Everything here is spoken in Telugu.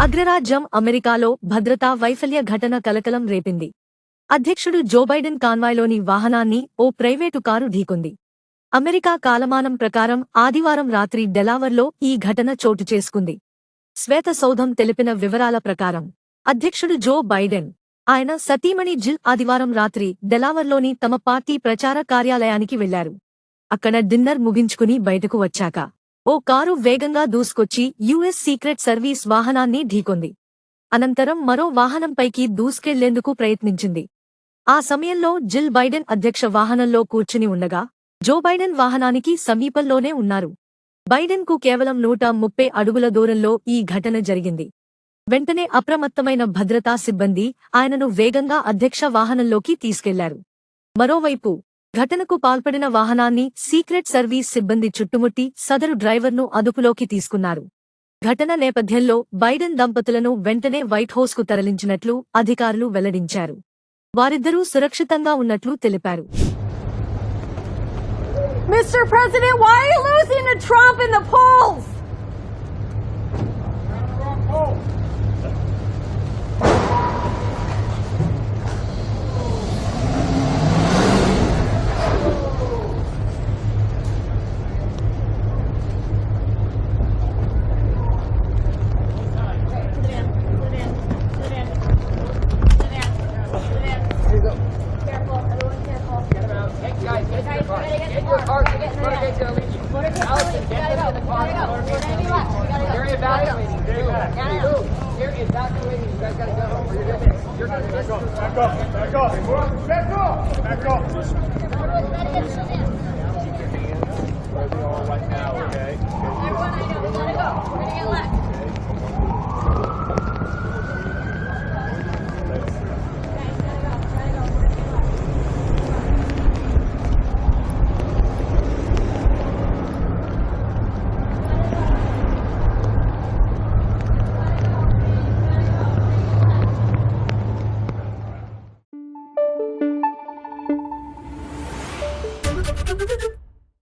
అగ్రరాజ్యం అమెరికాలో భద్రతా వైఫల్య ఘటన కలకలం రేపింది. అధ్యక్షుడు జోబైడెన్ కాన్వాయ్లోని వాహనాన్ని ఓ ప్రైవేటు కారు ఢీకొంది. అమెరికా కాలమానం ప్రకారం ఆదివారం రాత్రి డెలావర్లో ఈ ఘటన చోటు చేసుకుంది. శ్వేత సౌధం తెలిపిన వివరాల ప్రకారం అధ్యక్షుడు జో బైడెన్. ఆయన సతీమణి జిల్ ఆదివారం రాత్రి డెలావర్లోని తమ పార్టీ ప్రచార కార్యాలయానికి వెళ్ళారు. అక్కడ డిన్నర్ ముగించుకుని బయటకు వచ్చాక ఓ కారు వేగంగా దూసుకొచ్చి యుఎస్ సీక్రెట్ సర్వీస్ వాహనాన్ని ఢీకొంది. అనంతరం మరో వాహనంపైకి దూసుకెళ్ళేందుకు ప్రయత్నించింది. ఆ సమయంలో జిల్ బైడెన్ అధ్యక్ష వాహనంలో కూర్చుని ఉండగా జో బైడెన్ వాహనానికి సమీపంలోనే ఉన్నారు. బైడెన్కు కేవలం నూట ముప్పై అడుగుల దూరంలో ఈ ఘటన జరిగింది. వెంటనే అప్రమత్తమైన భద్రతా సిబ్బంది ఆయనను వేగంగా అధ్యక్ష వాహనంలోకి తీసుకెళ్ళారు. మరోవైపు ఘటనకు పాల్పడిన వాహనాన్ని సీక్రెట్ సర్వీస్ సిబ్బంది చుట్టుముట్టి సదరు డ్రైవర్ను అదుపులోకి తీసుకున్నారు. ఘటన నేపథ్యంలో బైడెన్ దంపతులను వెంటనే వైట్హౌస్కు తరలించినట్లు అధికారులు వెల్లడించారు. వారిద్దరూ సురక్షితంగా ఉన్నట్లు తెలిపారు. Mr. President, why are you losing Guys, get your cart. Get your cart. Get your cart. Get your cart. Allison, get them in the car. They're evacuating. They're evacuating. They're evacuating. You guys got to go home. You're going to You're going to Back off. Back off. Back off. Back off. Back off.